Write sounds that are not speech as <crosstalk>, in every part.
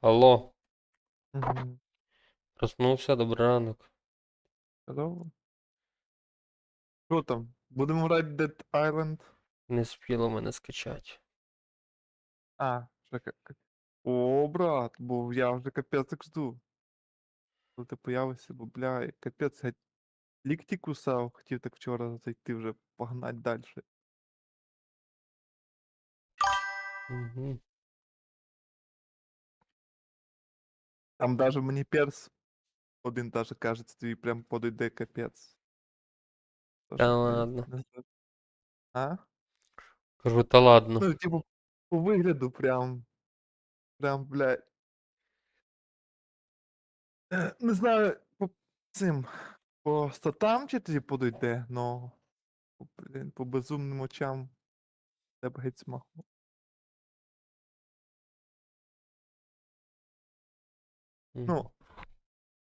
Алло, Мгм. проснувся, добрий ранок. Здорово. Що там? Будемо грати Dead Island? Не спіло мене скачати. А, вже ка- ка- О, брат, бо я вже капець як жду. Коли ти появишся, бо бля, і капець геть лікті кусав, хотів так вчора зайти вже погнать далі. Угу. Там даже мені перс один даже кажеться, тобі прям подойде капець. Тож, Та ладно. А? Кажу, та ладно. Ну, типу, по вигляду прям. Прям, блядь. Е, Не знаю, по цим. По статам чи тобі подойде, но. Блін, по безумним очам. Тебе геть смаху. Ну,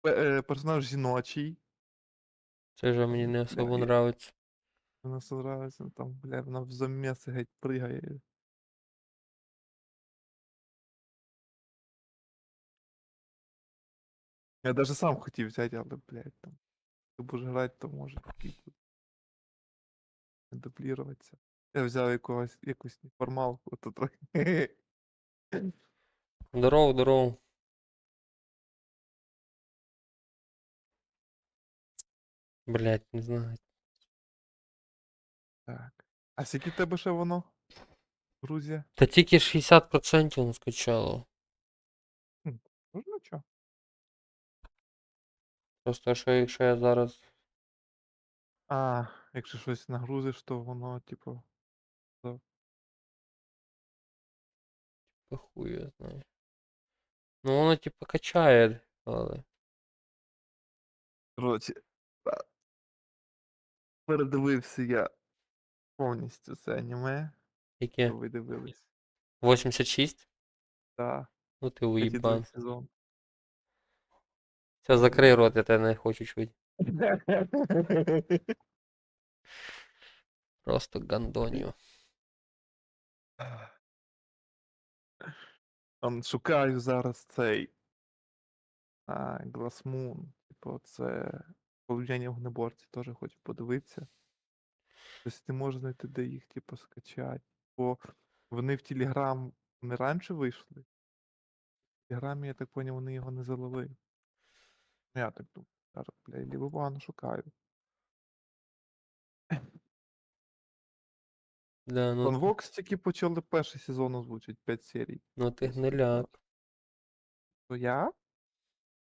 пе- е, персонаж жіночий. Це вже мені не бля, особо я- нравиться. Вона сражається, ну, там, бля, вона в заміси геть пригає. Я даже сам хотів взяти, але, блядь, там. Ти будеш грати, то може такий буде. Не дупліруватися. Я взяв якогось, якусь неформалку, то трохи. Здорово, здорово. Блять, не знаю. Так. А скільки в тебе ще воно? Грузія? Та тільки 60% не скачало. Ну, ну чо? Просто що якщо я зараз. А, якщо щось нагрузиш, то воно, типу. Та хуй я знаю. Ну воно типу качає, але. Коротше, та- передивився я повністю це аніме, Яке? що ви дивились. 86? Так, Ну ти уїбан. сезон. Все, закрий рот, я тебе не хочу чути. <laughs> Просто гандонію. Там шукаю зараз цей а, Moon. Типу, це полювання вогнеборці теж хочу подивитися. Тобто не можу знайти, де їх, типу, скачати. Бо вони в Телеграм не раніше вийшли. В Телеграмі, я так поняв, вони його не залили. Ну, я так думаю. Зараз, бля, ліво погано шукаю. Да, ну, Convox тільки почали перший сезон озвучить 5 серій. ну ти гниляк. То я?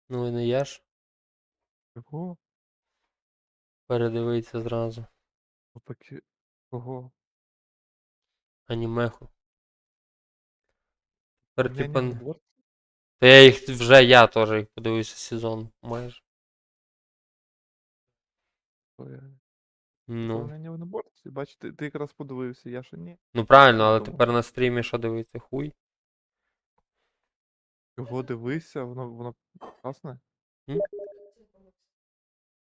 Ну не я ж Кого? Передивиться зразу. Ну, так і- Кого? Анімеху. Тепер, Полювання типа, н-? Та я їх вже я теж їх подивився сезон майже. То я- Ну. Полювання вогнеборців? Бачите, ти якраз подивився, я ще ні. Ну правильно, але Тому- тепер на стрімі що дивиться хуй. Його дивися, воно, воно класне. М?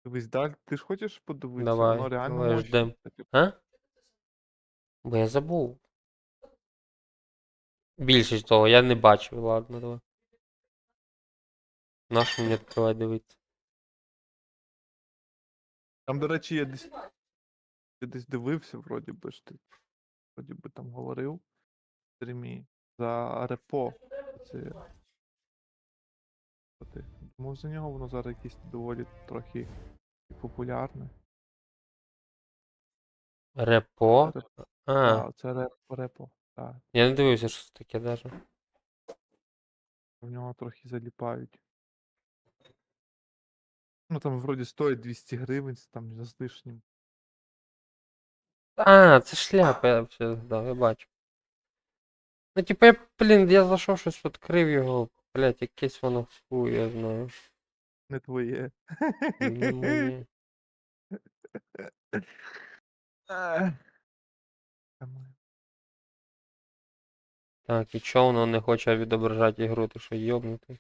Дивись, далі, ти ж хочеш подивитися? Давай, воно реально давай, мощне. ждем. Таке. А? Бо я забув. Більшість того, я не бачив, ладно, давай. Наш мені відкривай дивитися. Там, до речі, я десь, я десь дивився, вроді би ж ти. Вроді би там говорив в стрімі за репо. Це... Думав, за нього воно зараз якесь доволі трохи популярне. Репо? Реп- А, А, це реп, репо. Так. я не дивився, що це таке даже. В нього трохи заліпають. Ну там вроді стоїть 200 гривень, це там не з лишнім. А, це шляпа, я все згадав, я бачу. Ну, типа, я, блін, я зайшов щось відкрив його, блядь, якесь воно хуй, я знаю. Не твоє. Не моє. Так, і чого воно не хоче відображати ігру, ти що йобнутий?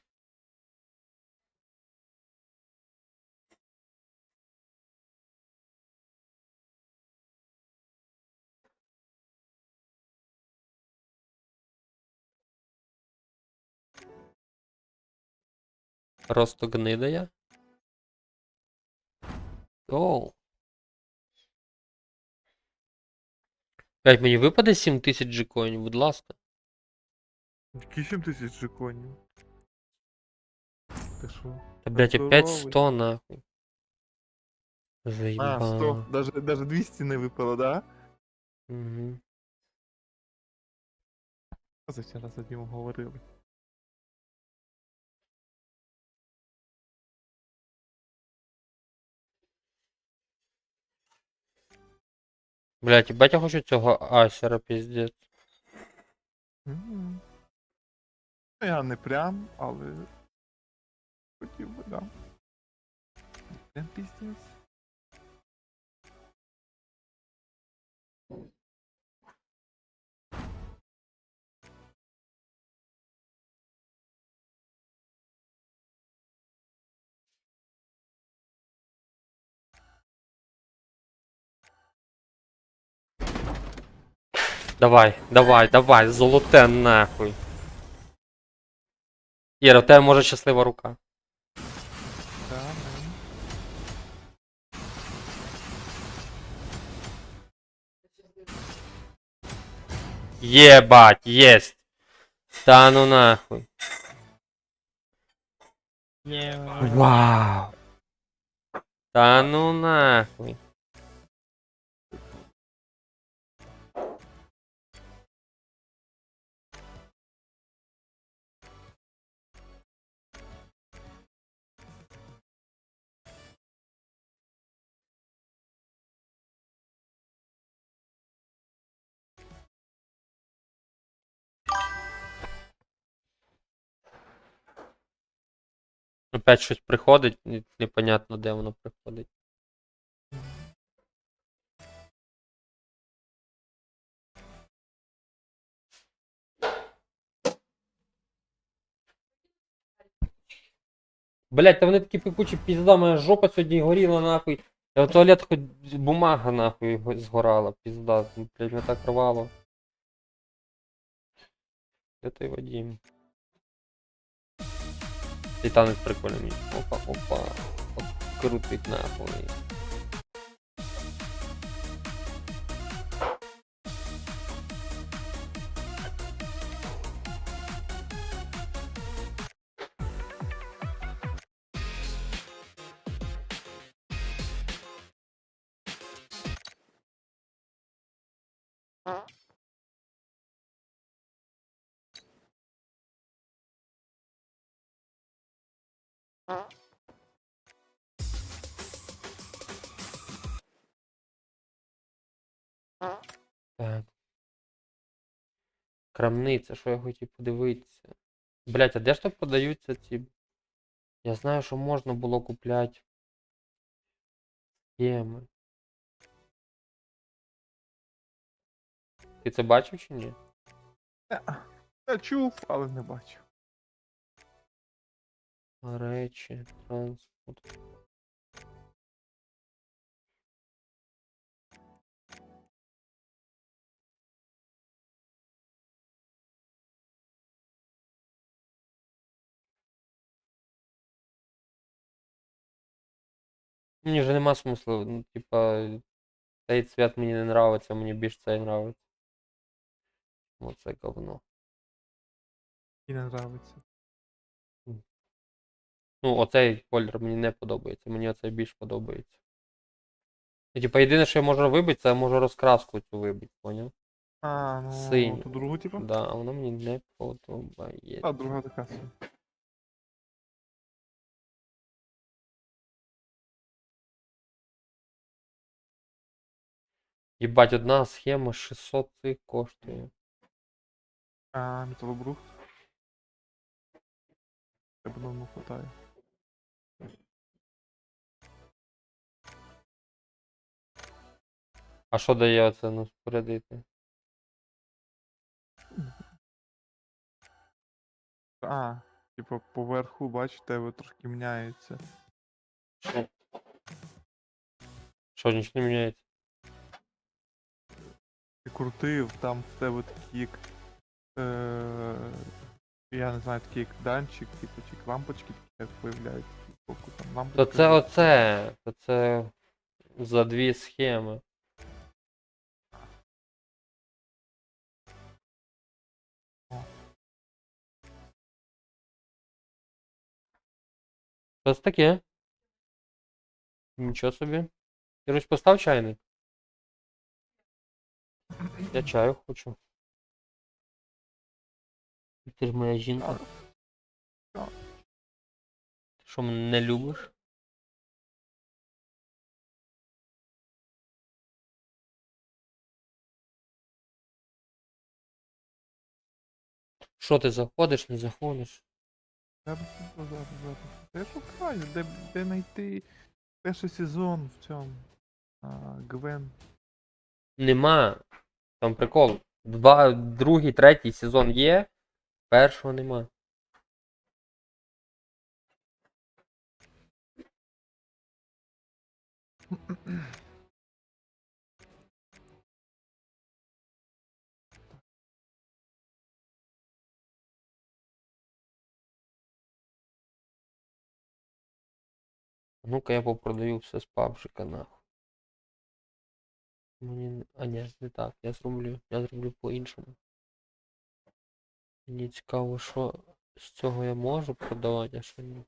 Просто гнидає. Оу. Блять, мені випаде 7000 джекоїнів, будь ласка. Які 7 тисяч джеконів? Ти шо? Та, блять, опять 100 нахуй. А, 100. Даже, даже 200 не випало, да? Угу. Зачем раз з одним говорили. Блять, їбать я хочу цього асера, піздець. Мгм. Ну, Я не прям, але хотів би, да. Прям піздець. Давай, давай, давай, золоте нахуй. Іра, у тебе може щаслива рука. Єбать, єсть. Та ну нахуй. Вау. Та ну нахуй. Опять щось приходить, непонятно де воно приходить. Блять, та вони такі пекучі пізда, моя жопа сьогодні горіла нахуй. Я в туалет хоч бумага нахуй згорала, пізда. Блять, мене так рвало. Де той Вадим? Танець прикольний. Опа, опа. Крутить нахуй. Так. Крамниця, що я хотів подивитися. Блять, а де ж то продаються ці. Я знаю, що можна було купляти. Схеми. Ти це бачив чи ні? Я чув, але не бачив. Речі, транспорт. Мені вже нема смислу, ну, типа, цей цвет мені не нравиться, мені більш цей нравиться. Оце говно. І не нравиться. Ну, оцей колір мені не подобається, мені оцей більш подобається. І, типа, єдине, що я можу вибити, це я можу розкраску цю вибити, поняв? А, ну, Синю. ту другу, типу? Да, а вона мені не подобається. А, друга така собі. Єбать, одна схема 600 цих коштує. А, металобрухт. Тебе давно хватає. А що дає оце ну спорядити? А, типу, поверху, бач, в тебе трошки міняється. Що нічого не міняється? Ти крутив, там в тебе такі як. Е, Я не знаю, такий як данчик, типу, чи лампочки такі як появляються. Типу, там То лампочка. це оце. То це за дві схеми. Що це таке? Нічого собі. Ірусь, постав чайник. Я чаю хочу. Ти ж моя жінка. Ти що мене не любиш? Що ти заходиш, не заходиш? Зараз, зараз, зараз, зараз. Я шукаю, де, де знайти перший сезон в цьому. А, Гвен. Нема. Там прикол. Два, другий, третій сезон є, першого нема. Ну-ка я попродаю все з пабжика нахуй. Мені... А ні, не так. Я зроблю. Я зроблю по-іншому. Мені цікаво, що з цього я можу продавати, а що ні.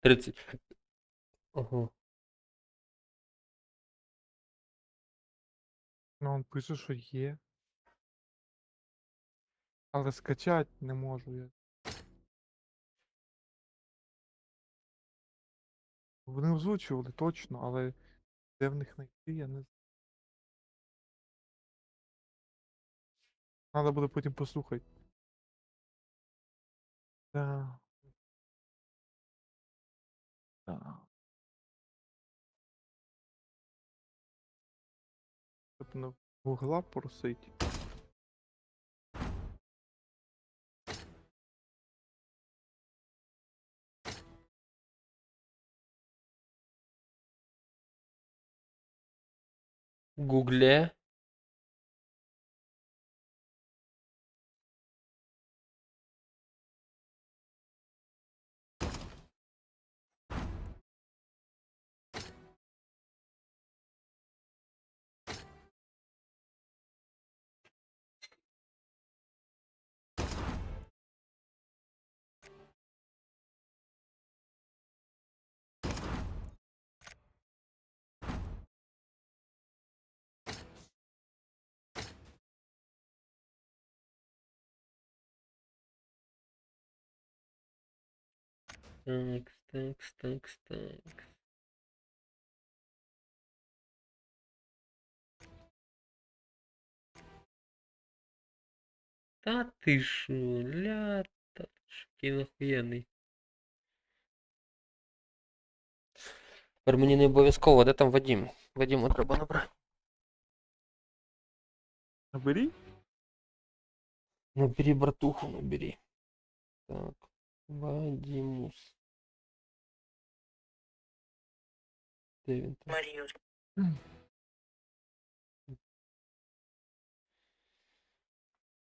Тридцять. Ага. Ну, він пише, що є. Але скачати не можу я. Вони озвучували точно, але де в них знайти, я не знаю. Надо буде потім послухати. Да. Да. Тобто гугла просить. Гугле. Так, так, так, так. Та ти шо, ля, та ти шо, який нахуєнний. Тепер мені не обов'язково, де там Вадім? Вадіму треба набрати. Набери? Набери братуху, набери. Так, Вадимус. Де він там?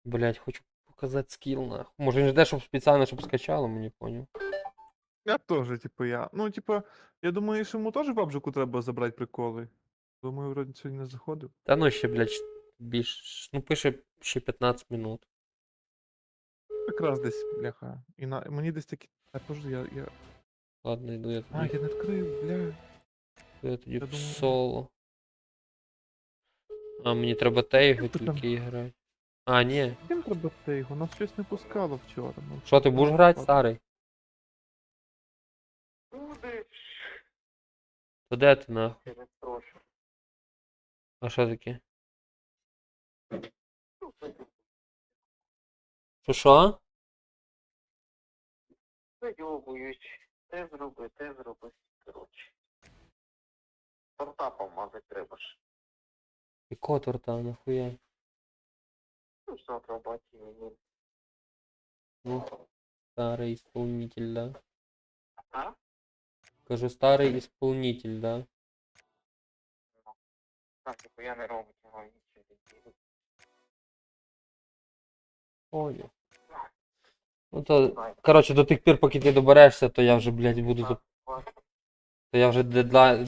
Блять, хочу показати скіл нахуй. Може він жде, щоб спеціально, щоб скачало, мені поняв. Я теж, типу, я. Ну, типу, я думаю, що йому теж бабжику треба забрати приколи. Думаю, вроді сьогодні не заходив. Та ну ще, блядь, більш. Ну пише ще 15 минут. Якраз десь, бляха. І на... мені десь такі. А подожди, я, я. Ладно, йду я А, я не відкрив, бля. Йду я тоді в думаю- соло. А, мені треба тейгу ти там? тільки грати. А, ні. Ким треба тейгу? Нас щось не пускало вчора. Ну, Що ти будеш грати, старий? То де ти нахуй? А що таке? Що що? Зайобують. Те зроби, те зроби. Коротше. Торта помазати треба ж. Якого торта, нахуя? Ну, завтра баті мені. Ну, старий исполнитель, да? А? Кажу, старий ісполнитель, да? Так, типу я не роблю цього нічого. Понял. Ну то, коротше, до тих пір, поки ти доберешся, то я вже, блядь, буду. зап- То я вже дедлайн,